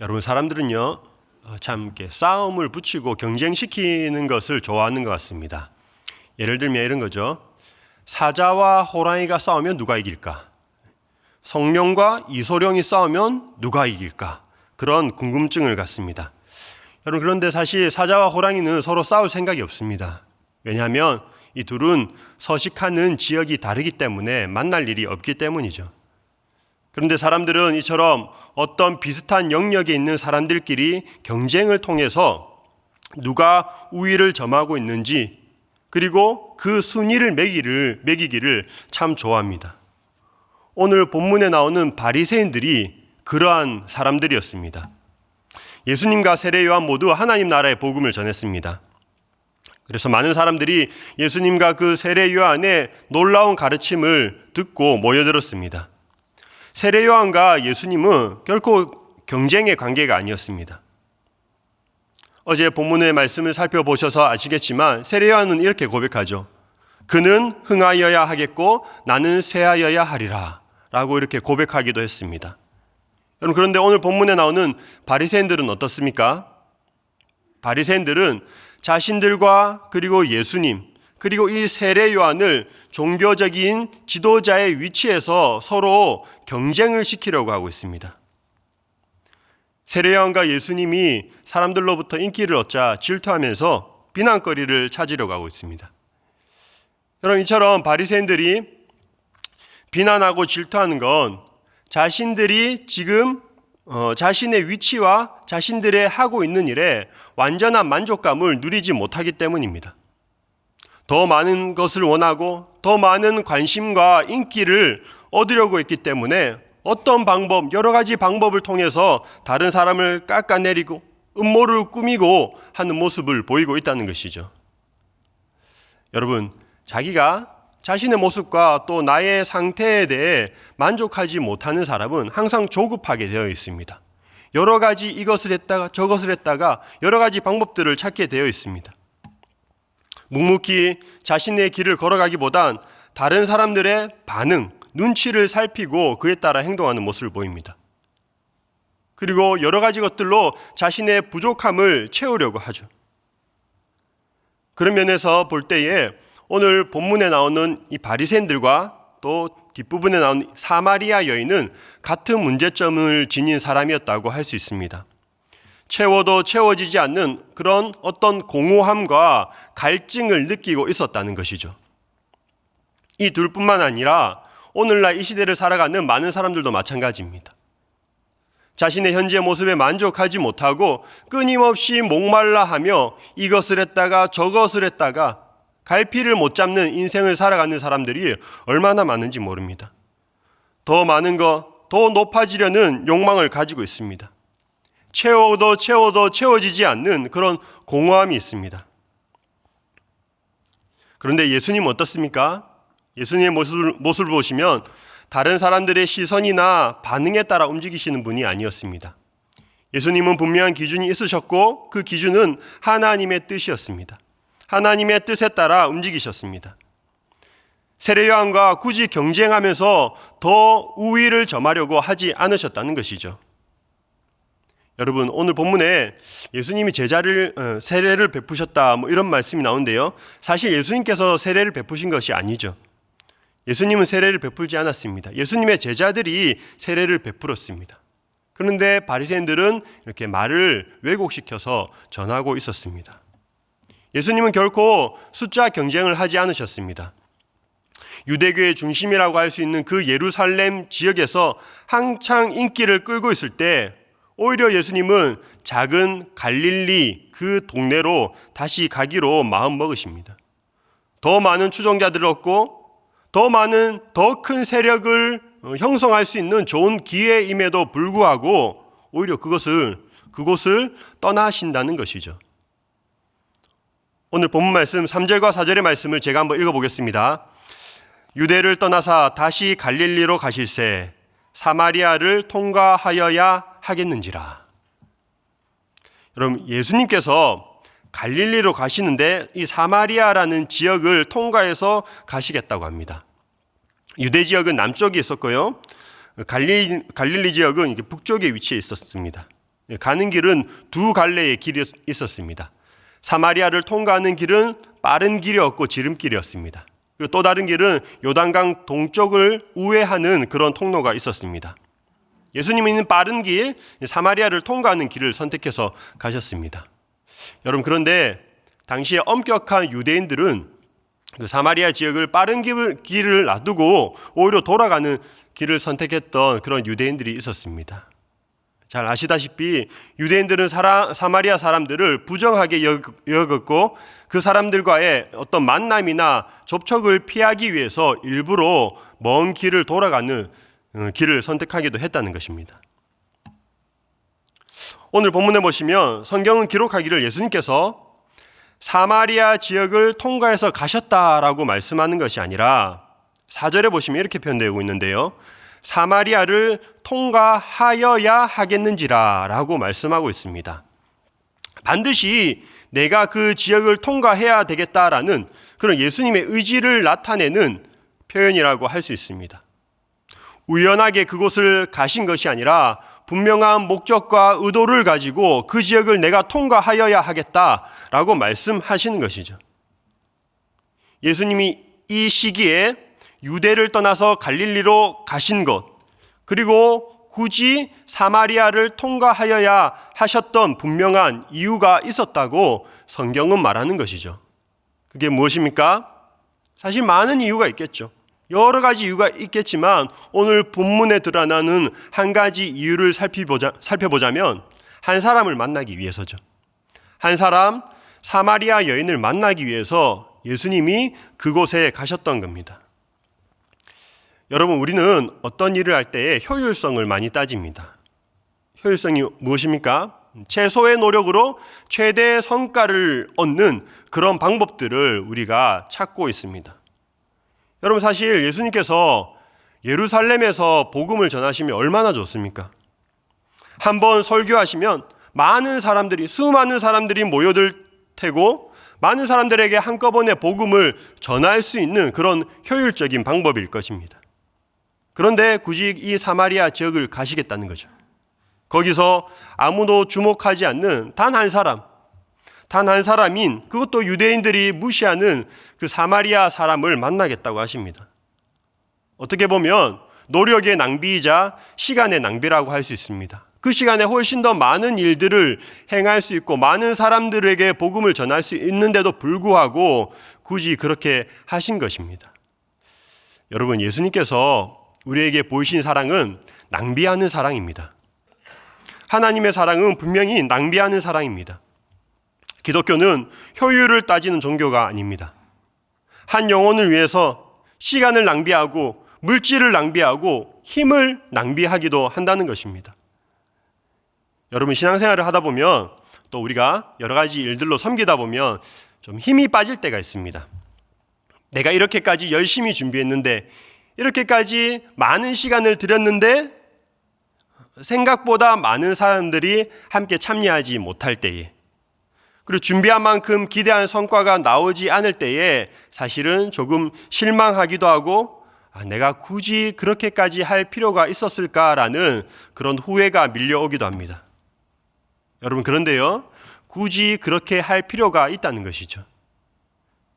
여러분 사람들은요 어, 참 싸움을 붙이고 경쟁시키는 것을 좋아하는 것 같습니다. 예를 들면 이런 거죠. 사자와 호랑이가 싸우면 누가 이길까? 성령과 이소룡이 싸우면 누가 이길까? 그런 궁금증을 갖습니다. 여러분 그런데 사실 사자와 호랑이는 서로 싸울 생각이 없습니다. 왜냐하면 이 둘은 서식하는 지역이 다르기 때문에 만날 일이 없기 때문이죠. 그런데 사람들은 이처럼 어떤 비슷한 영역에 있는 사람들끼리 경쟁을 통해서 누가 우위를 점하고 있는지 그리고 그 순위를 매기를 매기기를 참 좋아합니다. 오늘 본문에 나오는 바리새인들이 그러한 사람들이었습니다. 예수님과 세례 요한 모두 하나님 나라의 복음을 전했습니다. 그래서 많은 사람들이 예수님과 그 세례 요한의 놀라운 가르침을 듣고 모여들었습니다. 세례 요한과 예수님은 결코 경쟁의 관계가 아니었습니다. 어제 본문의 말씀을 살펴보셔서 아시겠지만 세례 요한은 이렇게 고백하죠. 그는 흥하여야 하겠고 나는 쇠하여야 하리라. 라고 이렇게 고백하기도 했습니다. 여러분 그런데 오늘 본문에 나오는 바리새인들은 어떻습니까? 바리새인들은 자신들과 그리고 예수님 그리고 이 세례 요한을 종교적인 지도자의 위치에서 서로 경쟁을 시키려고 하고 있습니다. 세례 요한과 예수님이 사람들로부터 인기를 얻자 질투하면서 비난거리를 찾으려고 하고 있습니다. 여러분 이처럼 바리새인들이 비난하고 질투하는 건 자신들이 지금 어, 자신의 위치와 자신들의 하고 있는 일에 완전한 만족감을 누리지 못하기 때문입니다. 더 많은 것을 원하고 더 많은 관심과 인기를 얻으려고 했기 때문에 어떤 방법, 여러 가지 방법을 통해서 다른 사람을 깎아내리고 음모를 꾸미고 하는 모습을 보이고 있다는 것이죠. 여러분, 자기가 자신의 모습과 또 나의 상태에 대해 만족하지 못하는 사람은 항상 조급하게 되어 있습니다. 여러 가지 이것을 했다가 저것을 했다가 여러 가지 방법들을 찾게 되어 있습니다. 묵묵히 자신의 길을 걸어가기보단 다른 사람들의 반응, 눈치를 살피고 그에 따라 행동하는 모습을 보입니다. 그리고 여러 가지 것들로 자신의 부족함을 채우려고 하죠. 그런 면에서 볼 때에 오늘 본문에 나오는 이 바리새인들과 또 뒷부분에 나오는 사마리아 여인은 같은 문제점을 지닌 사람이었다고 할 수 있습니다. 채워도 채워지지 않는 그런 어떤 공허함과 갈증을 느끼고 있었다는 것이죠. 이 둘뿐만 아니라 오늘날 이 시대를 살아가는 많은 사람들도 마찬가지입니다. 자신의 현재 모습에 만족하지 못하고 끊임없이 목말라 하며 이것을 했다가 저것을 했다가 갈피를 못 잡는 인생을 살아가는 사람들이 얼마나 많은지 모릅니다. 더 많은 것, 더 높아지려는 욕망을 가지고 있습니다. 채워도 채워도 채워지지 않는 그런 공허함이 있습니다. 그런데 예수님 어떻습니까? 예수님의 모습을, 모습을 보시면 다른 사람들의 시선이나 반응에 따라 움직이시는 분이 아니었습니다. 예수님은 분명한 기준이 있으셨고 그 기준은 하나님의 뜻이었습니다. 하나님의 뜻에 따라 움직이셨습니다. 세례 요한과 굳이 경쟁하면서 더 우위를 점하려고 하지 않으셨다는 것이죠. 여러분 오늘 본문에 예수님이 제자를 어, 세례를 베푸셨다 뭐 이런 말씀이 나오는데요. 사실 예수님께서 세례를 베푸신 것이 아니죠. 예수님은 세례를 베풀지 않았습니다. 예수님의 제자들이 세례를 베풀었습니다. 그런데 바리새인들은 이렇게 말을 왜곡시켜서 전하고 있었습니다. 예수님은 결코 숫자 경쟁을 하지 않으셨습니다. 유대교의 중심이라고 할 수 있는 그 예루살렘 지역에서 한창 인기를 끌고 있을 때 오히려 예수님은 작은 갈릴리 그 동네로 다시 가기로 마음 먹으십니다. 더 많은 추종자들을 얻고 더 많은 더 큰 세력을 어, 형성할 수 있는 좋은 기회임에도 불구하고 오히려 그것을 그곳을 떠나신다는 것이죠. 오늘 본문 말씀 3절과 4절의 말씀을 제가 한번 읽어 보겠습니다. 유대를 떠나사 다시 갈릴리로 가실새 사마리아를 통과하여야 하겠는지라. 여러분 예수님께서 갈릴리로 가시는데 이 사마리아라는 지역을 통과해서 가시겠다고 합니다. 유대 지역은 남쪽에 있었고요. 갈릴리, 갈릴리 지역은 북쪽에 위치해 있었습니다. 예, 가는 길은 두 갈래의 길이 있었습니다. 사마리아를 통과하는 길은 빠른 길이었고 지름길이었습니다. 그리고 또 다른 길은 요단강 동쪽을 우회하는 그런 통로가 있었습니다. 예수님은 빠른 길, 사마리아를 통과하는 길을 선택해서 가셨습니다. 여러분 그런데 당시에 엄격한 유대인들은 그 사마리아 지역을 빠른 길을, 길을 놔두고 오히려 돌아가는 길을 선택했던 그런 유대인들이 있었습니다. 잘 아시다시피 유대인들은 사라, 사마리아 사람들을 부정하게 여겼고 그 사람들과의 어떤 만남이나 접촉을 피하기 위해서 일부러 먼 길을 돌아가는 어, 길을 선택하기도 했다는 것입니다. 오늘 본문에 보시면 성경은 기록하기를 예수님께서 사마리아 지역을 통과해서 가셨다라고 말씀하는 것이 아니라 사절에 보시면 이렇게 표현되고 있는데요. 사마리아를 통과하여야 하겠는지라라고 말씀하고 있습니다. 반드시 내가 그 지역을 통과해야 되겠다라는 그런 예수님의 의지를 나타내는 표현이라고 할 수 있습니다. 우연하게 그곳을 가신 것이 아니라 분명한 목적과 의도를 가지고 그 지역을 내가 통과하여야 하겠다라고 말씀하시는 것이죠. 예수님이 이 시기에 유대를 떠나서 갈릴리로 가신 것, 그리고 굳이 사마리아를 통과하여야 하셨던 분명한 이유가 있었다고 성경은 말하는 것이죠. 그게 무엇입니까? 사실 많은 이유가 있겠죠. 여러 가지 이유가 있겠지만 오늘 본문에 드러나는 한 가지 이유를 살펴보자, 살펴보자면 한 사람을 만나기 위해서죠. 한 사람 사마리아 여인을 만나기 위해서 예수님이 그곳에 가셨던 겁니다. 여러분 우리는 어떤 일을 할 때에 효율성을 많이 따집니다. 효율성이 무엇입니까? 최소의 노력으로 최대 성과를 얻는 그런 방법들을 우리가 찾고 있습니다. 여러분 사실 예수님께서 예루살렘에서 복음을 전하시면 얼마나 좋습니까? 한번 설교하시면 많은 사람들이 수많은 사람들이 모여들 테고 많은 사람들에게 한꺼번에 복음을 전할 수 있는 그런 효율적인 방법일 것입니다. 그런데 굳이 이 사마리아 지역을 가시겠다는 거죠. 거기서 아무도 주목하지 않는 단 한 사람, 단 한 사람인 그것도 유대인들이 무시하는 그 사마리아 사람을 만나겠다고 하십니다. 어떻게 보면 노력의 낭비이자 시간의 낭비라고 할 수 있습니다. 그 시간에 훨씬 더 많은 일들을 행할 수 있고 많은 사람들에게 복음을 전할 수 있는데도 불구하고 굳이 그렇게 하신 것입니다. 여러분, 예수님께서 우리에게 보이신 사랑은 낭비하는 사랑입니다. 하나님의 사랑은 분명히 낭비하는 사랑입니다. 기독교는 효율을 따지는 종교가 아닙니다. 한 영혼을 위해서 시간을 낭비하고 물질을 낭비하고 힘을 낭비하기도 한다는 것입니다. 여러분 신앙생활을 하다 보면 또 우리가 여러 가지 일들로 섬기다 보면 좀 힘이 빠질 때가 있습니다. 내가 이렇게까지 열심히 준비했는데 이렇게까지 많은 시간을 들였는데 생각보다 많은 사람들이 함께 참여하지 못할 때에 그리고 준비한 만큼 기대한 성과가 나오지 않을 때에 사실은 조금 실망하기도 하고 아, 내가 굳이 그렇게까지 할 필요가 있었을까라는 그런 후회가 밀려오기도 합니다. 여러분, 그런데요, 굳이 그렇게 할 필요가 있다는 것이죠.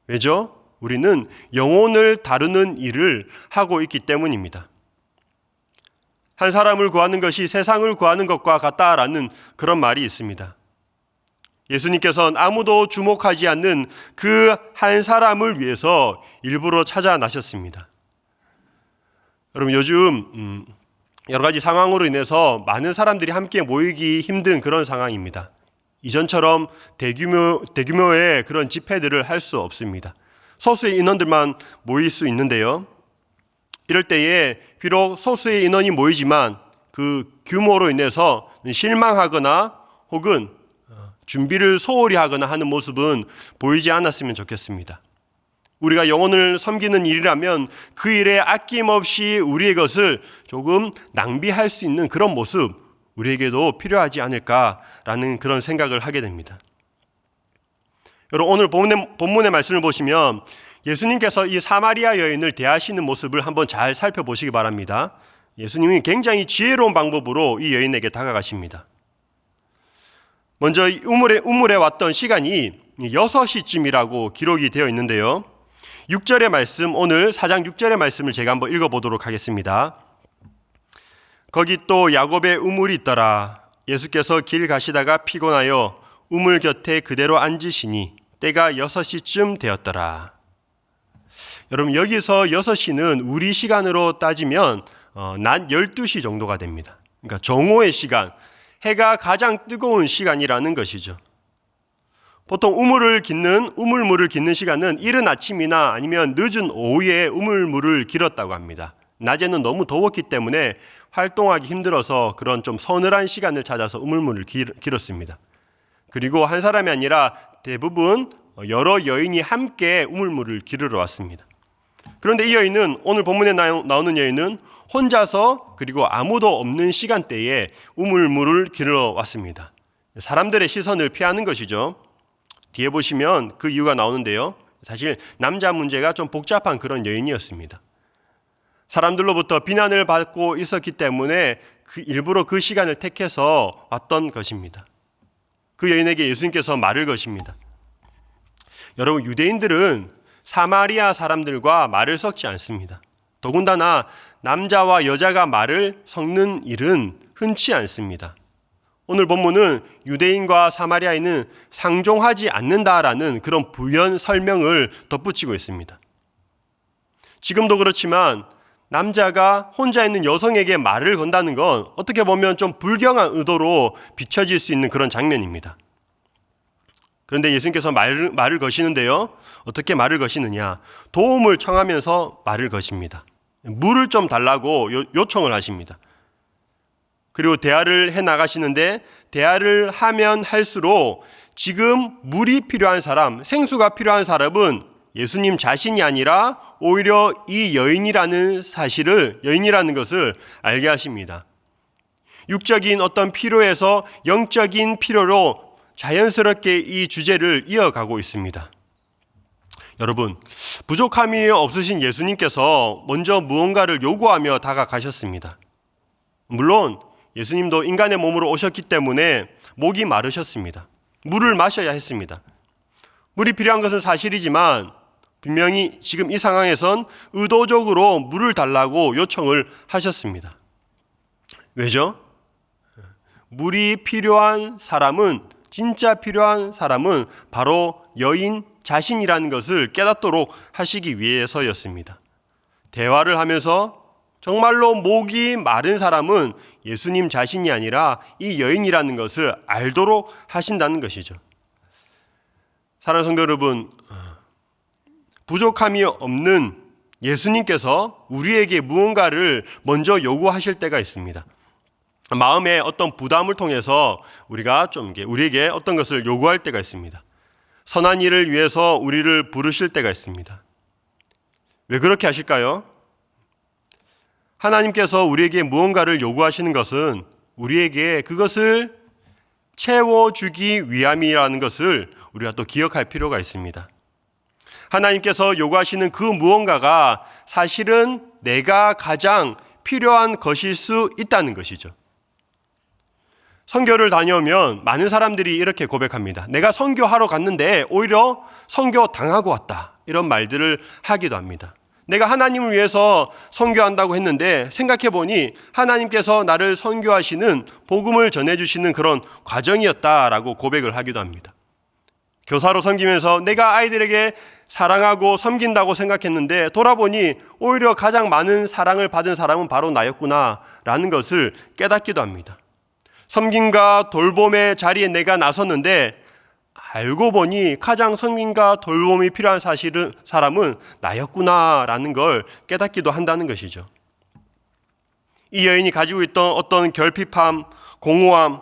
왜죠? 우리는 영혼을 다루는 일을 하고 있기 때문입니다. 한 사람을 구하는 것이 세상을 구하는 것과 같다라는 그런 말이 있습니다. 예수님께서는 아무도 주목하지 않는 그 한 사람을 위해서 일부러 찾아 나셨습니다. 여러분 요즘 음, 여러 가지 상황으로 인해서 많은 사람들이 함께 모이기 힘든 그런 상황입니다. 이전처럼 대규모 대규모의 그런 집회들을 할 수 없습니다. 소수의 인원들만 모일 수 있는데요. 이럴 때에 비록 소수의 인원이 모이지만 그 규모로 인해서 실망하거나 혹은 준비를 소홀히 하거나 하는 모습은 보이지 않았으면 좋겠습니다. 우리가 영혼을 섬기는 일이라면 그 일에 아낌없이 우리의 것을 조금 낭비할 수 있는 그런 모습 우리에게도 필요하지 않을까라는 그런 생각을 하게 됩니다. 여러분 오늘 본문의, 본문의 말씀을 보시면 예수님께서 이 사마리아 여인을 대하시는 모습을 한번 잘 살펴보시기 바랍니다. 예수님이 굉장히 지혜로운 방법으로 이 여인에게 다가가십니다. 먼저 이 우물에, 우물에 왔던 시간이 6시쯤이라고 기록이 되어 있는데요. 6절의 말씀, 오늘 4장 6절의 말씀을 제가 한번 읽어보도록 하겠습니다. 거기 또 야곱의 우물이 있더라. 예수께서 길 가시다가 피곤하여 우물 곁에 그대로 앉으시니 때가 6시쯤 되었더라. 여러분 여기서 6시는 우리 시간으로 따지면 어, 낮 12시 정도가 됩니다. 그러니까 정오의 시간, 해가 가장 뜨거운 시간이라는 것이죠. 보통 우물을 깃는 우물물을 깃는 시간은 이른 아침이나 아니면 늦은 오후에 우물물을 길었다고 합니다. 낮에는 너무 더웠기 때문에 활동하기 힘들어서 그런 좀 서늘한 시간을 찾아서 우물물을 길었습니다. 그리고 한 사람이 아니라 대부분 여러 여인이 함께 우물물을 기르러 왔습니다. 그런데 이 여인은 오늘 본문에 나오는 여인은 혼자서 그리고 아무도 없는 시간대에 우물물을 기르러 왔습니다. 사람들의 시선을 피하는 것이죠. 뒤에 보시면 그 이유가 나오는데요. 사실 남자 문제가 좀 복잡한 그런 여인이었습니다. 사람들로부터 비난을 받고 있었기 때문에 그 일부러 그 시간을 택해서 왔던 것입니다. 그 여인에게 예수님께서 말을 것입니다. 여러분 유대인들은 사마리아 사람들과 말을 섞지 않습니다. 더군다나 남자와 여자가 말을 섞는 일은 흔치 않습니다. 오늘 본문은 유대인과 사마리아인은 상종하지 않는다라는 그런 부연 설명을 덧붙이고 있습니다. 지금도 그렇지만 남자가 혼자 있는 여성에게 말을 건다는 건 어떻게 보면 좀 불경한 의도로 비춰질 수 있는 그런 장면입니다. 그런데 예수님께서 말을, 말을 거시는데요. 어떻게 말을 거시느냐. 도움을 청하면서 말을 거십니다. 물을 좀 달라고 요, 요청을 하십니다. 그리고 대화를 해 나가시는데 대화를 하면 할수록 지금 물이 필요한 사람, 생수가 필요한 사람은 예수님 자신이 아니라 오히려 이 여인이라는 사실을 여인이라는 것을 알게 하십니다. 육적인 어떤 필요에서 영적인 필요로 자연스럽게 이 주제를 이어가고 있습니다. 여러분, 부족함이 없으신 예수님께서 먼저 무언가를 요구하며 다가가셨습니다. 물론 예수님도 인간의 몸으로 오셨기 때문에 목이 마르셨습니다. 물을 마셔야 했습니다. 물이 필요한 것은 사실이지만 분명히 지금 이 상황에선 의도적으로 물을 달라고 요청을 하셨습니다. 왜죠? 물이 필요한 사람은 진짜 필요한 사람은 바로 여인 자신이라는 것을 깨닫도록 하시기 위해서였습니다. 대화를 하면서 정말로 목이 마른 사람은 예수님 자신이 아니라 이 여인이라는 것을 알도록 하신다는 것이죠. 사랑하는 성도 여러분, 부족함이 없는 예수님께서 우리에게 무언가를 먼저 요구하실 때가 있습니다. 마음에 어떤 부담을 통해서 우리가 좀 우리에게 어떤 것을 요구할 때가 있습니다. 선한 일을 위해서 우리를 부르실 때가 있습니다. 왜 그렇게 하실까요? 하나님께서 우리에게 무언가를 요구하시는 것은 우리에게 그것을 채워주기 위함이라는 것을 우리가 또 기억할 필요가 있습니다. 하나님께서 요구하시는 그 무언가가 사실은 내가 가장 필요한 것일 수 있다는 것이죠. 선교를 다녀오면 많은 사람들이 이렇게 고백합니다. 내가 선교하러 갔는데 오히려 선교 당하고 왔다. 이런 말들을 하기도 합니다. 내가 하나님을 위해서 선교한다고 했는데 생각해 보니 하나님께서 나를 선교하시는 복음을 전해 주시는 그런 과정이었다라고 고백을 하기도 합니다. 교사로 섬기면서 내가 아이들에게 사랑하고 섬긴다고 생각했는데 돌아보니 오히려 가장 많은 사랑을 받은 사람은 바로 나였구나라는 것을 깨닫기도 합니다. 섬김과 돌봄의 자리에 내가 나섰는데 알고 보니 가장 섬김과 돌봄이 필요한 사실은 사람은 나였구나라는 걸 깨닫기도 한다는 것이죠. 이 여인이 가지고 있던 어떤 결핍함, 공허함,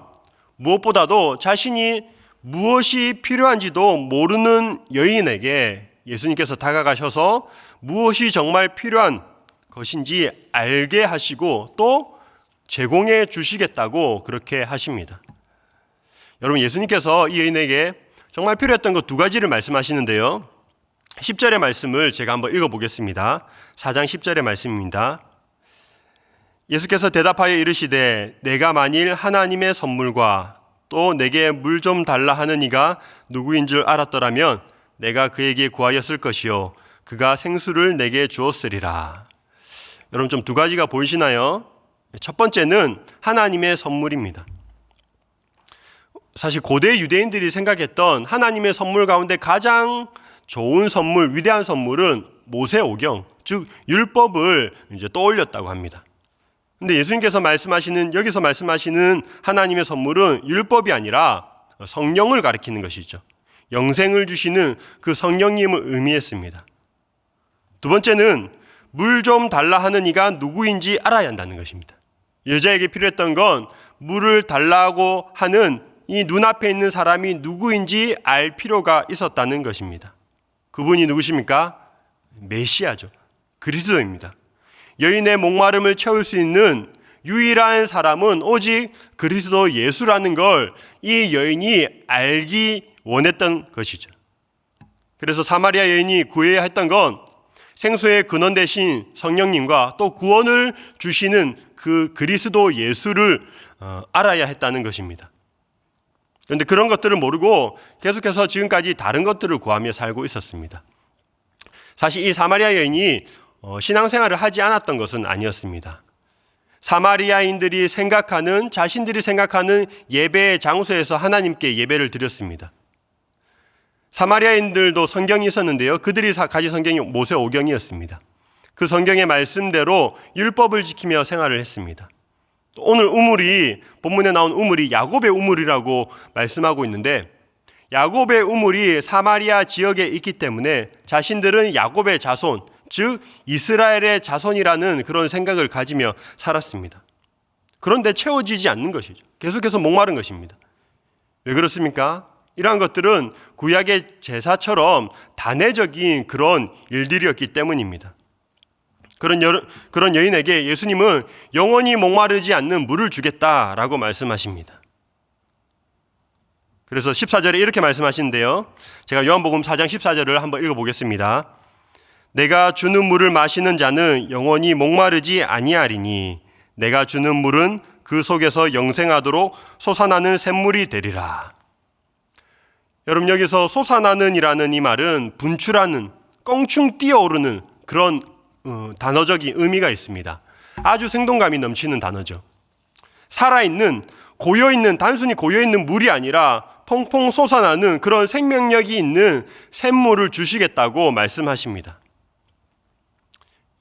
무엇보다도 자신이 무엇이 필요한지도 모르는 여인에게 예수님께서 다가가셔서 무엇이 정말 필요한 것인지 알게 하시고 또 제공해 주시겠다고 그렇게 하십니다. 여러분 예수님께서 이 여인에게 정말 필요했던 것 두 가지를 말씀하시는데요. 10절의 말씀을 제가 한번 읽어 보겠습니다. 4장 10절의 말씀입니다. 예수께서 대답하여 이르시되 내가 만일 하나님의 선물과 또 내게 물 좀 달라 하는 이가 누구인 줄 알았더라면 내가 그에게 구하였을 것이요 그가 생수를 내게 주었으리라. 여러분 좀 두 가지가 보이시나요? 첫 번째는 하나님의 선물입니다. 사실 고대 유대인들이 생각했던 하나님의 선물 가운데 가장 좋은 선물, 위대한 선물은 모세 오경, 즉 율법을 이제 떠올렸다고 합니다. 근데 예수님께서 말씀하시는 여기서 말씀하시는 하나님의 선물은 율법이 아니라 성령을 가리키는 것이죠. 영생을 주시는 그 성령님을 의미했습니다. 두 번째는 물 좀 달라 하는 이가 누구인지 알아야 한다는 것입니다. 여자에게 필요했던 건 물을 달라고 하는 이 눈앞에 있는 사람이 누구인지 알 필요가 있었다는 것입니다. 그분이 누구십니까? 메시아죠. 그리스도입니다. 여인의 목마름을 채울 수 있는 유일한 사람은 오직 그리스도 예수라는 걸 이 여인이 알기 원했던 것이죠. 그래서 사마리아 여인이 구해야 했던 건 생수의 근원 대신 성령님과 또 구원을 주시는 그 그리스도 예수를 어, 알아야 했다는 것입니다. 그런데 그런 것들을 모르고 계속해서 지금까지 다른 것들을 구하며 살고 있었습니다. 사실 이 사마리아 여인이 어, 신앙생활을 하지 않았던 것은 아니었습니다. 사마리아인들이 생각하는 자신들이 생각하는 예배의 장소에서 하나님께 예배를 드렸습니다. 사마리아인들도 성경이 있었는데요. 그들이 가진 성경이 모세 오경이었습니다. 그 성경의 말씀대로 율법을 지키며 생활을 했습니다. 오늘 우물이 본문에 나온 우물이 야곱의 우물이라고 말씀하고 있는데 야곱의 우물이 사마리아 지역에 있기 때문에 자신들은 야곱의 자손, 즉 이스라엘의 자손이라는 그런 생각을 가지며 살았습니다. 그런데 채워지지 않는 것이죠. 계속해서 목마른 것입니다. 왜 그렇습니까? 이러한 것들은 구약의 제사처럼 단회적인 그런 일들이었기 때문입니다. 그런, 여, 그런 여인에게 예수님은 영원히 목마르지 않는 물을 주겠다라고 말씀하십니다. 그래서 14절에 이렇게 말씀하시는데요. 제가 요한복음 4장 14절을 한번 읽어보겠습니다. 내가 주는 물을 마시는 자는 영원히 목마르지 아니하리니 내가 주는 물은 그 속에서 영생하도록 솟아나는 샘물이 되리라. 여러분 여기서 솟아나는이라는 이 말은 분출하는 껑충 뛰어오르는 그런 어, 단어적인 의미가 있습니다. 아주 생동감이 넘치는 단어죠. 살아있는 고여있는 단순히 고여있는 물이 아니라 펑펑 솟아나는 그런 생명력이 있는 샘물을 주시겠다고 말씀하십니다.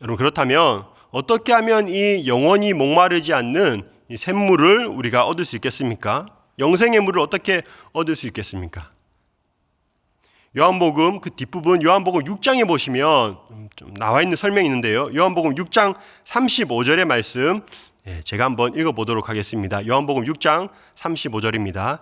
여러분 그렇다면 어떻게 하면 이 영원히 목마르지 않는 이 샘물을 우리가 얻을 수 있겠습니까? 영생의 물을 어떻게 얻을 수 있겠습니까? 요한복음 그 뒷부분 요한복음 6장에 보시면 좀 나와 있는 설명이 있는데요. 요한복음 6장 35절의 말씀 예, 제가 한번 읽어 보도록 하겠습니다. 요한복음 6장 35절입니다.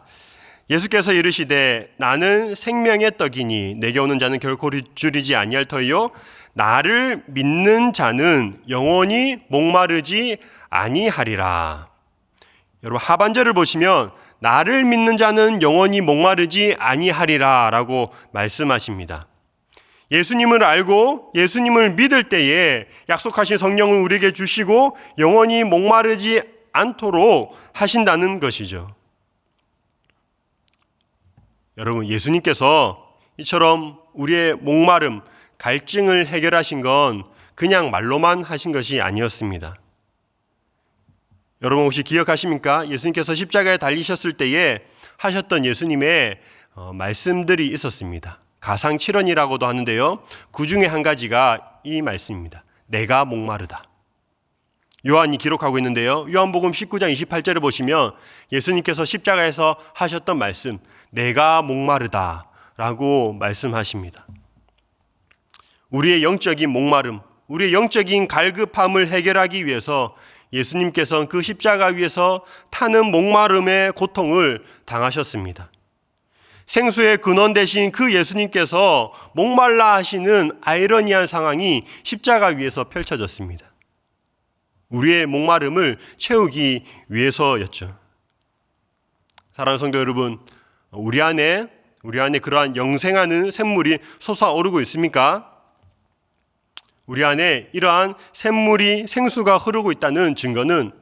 예수께서 이르시되 나는 생명의 떡이니 내게 오는 자는 결코 줄이지 아니할 터이요 나를 믿는 자는 영원히 목마르지 아니하리라. 여러분 하반절을 보시면 나를 믿는 자는 영원히 목마르지 아니하리라 라고 말씀하십니다. 예수님을 알고 예수님을 믿을 때에 약속하신 성령을 우리에게 주시고 영원히 목마르지 않도록 하신다는 것이죠. 여러분, 예수님께서 이처럼 우리의 목마름, 갈증을 해결하신 건 그냥 말로만 하신 것이 아니었습니다. 여러분 혹시 기억하십니까? 예수님께서 십자가에 달리셨을 때에 하셨던 예수님의 어, 말씀들이 있었습니다. 가상칠언이라고도 하는데요. 그 중에 한 가지가 이 말씀입니다. 내가 목마르다. 요한이 기록하고 있는데요. 요한복음 19장 28절을 보시면 예수님께서 십자가에서 하셨던 말씀, 내가 목마르다 라고 말씀하십니다. 우리의 영적인 목마름, 우리의 영적인 갈급함을 해결하기 위해서 예수님께서는 그 십자가 위에서 타는 목마름의 고통을 당하셨습니다. 생수의 근원 대신 그 예수님께서 목말라 하시는 아이러니한 상황이 십자가 위에서 펼쳐졌습니다. 우리의 목마름을 채우기 위해서였죠. 사랑하는 성도 여러분, 우리 안에 우리 안에 그러한 영생하는 샘물이 솟아오르고 있습니까? 우리 안에 이러한 샘물이 생수가 흐르고 있다는 증거는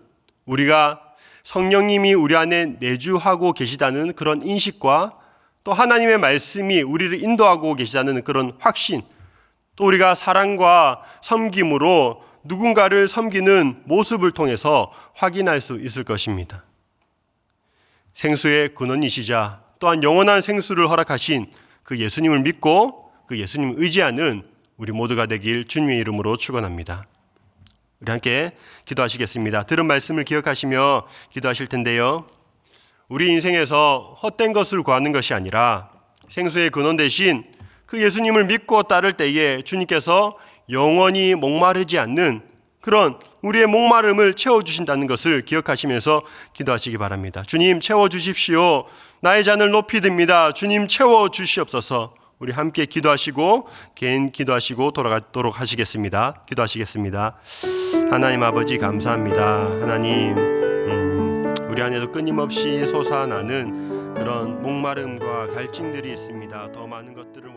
우리가 성령님이 우리 안에 내주하고 계시다는 그런 인식과 또 하나님의 말씀이 우리를 인도하고 계시다는 그런 확신, 또 우리가 사랑과 섬김으로 누군가를 섬기는 모습을 통해서 확인할 수 있을 것입니다. 생수의 근원이시자 또한 영원한 생수를 허락하신 그 예수님을 믿고 그 예수님을 의지하는 우리 모두가 되길 주님의 이름으로 축원합니다. 우리 함께 기도하시겠습니다. 들은 말씀을 기억하시며 기도하실 텐데요. 우리 인생에서 헛된 것을 구하는 것이 아니라 생수의 근원 대신 그 예수님을 믿고 따를 때에 주님께서 영원히 목마르지 않는 그런 우리의 목마름을 채워주신다는 것을 기억하시면서 기도하시기 바랍니다. 주님 채워주십시오. 나의 잔을 높이 듭니다. 주님 채워주시옵소서. 우리 함께 기도하시고 개인 기도하시고 돌아가도록 하시겠습니다. 기도하시겠습니다. 하나님 아버지 감사합니다. 하나님 음, 우리 안에도 끊임없이 솟아나는 그런 목마름과 갈증들이 있습니다. 더 많은 것들을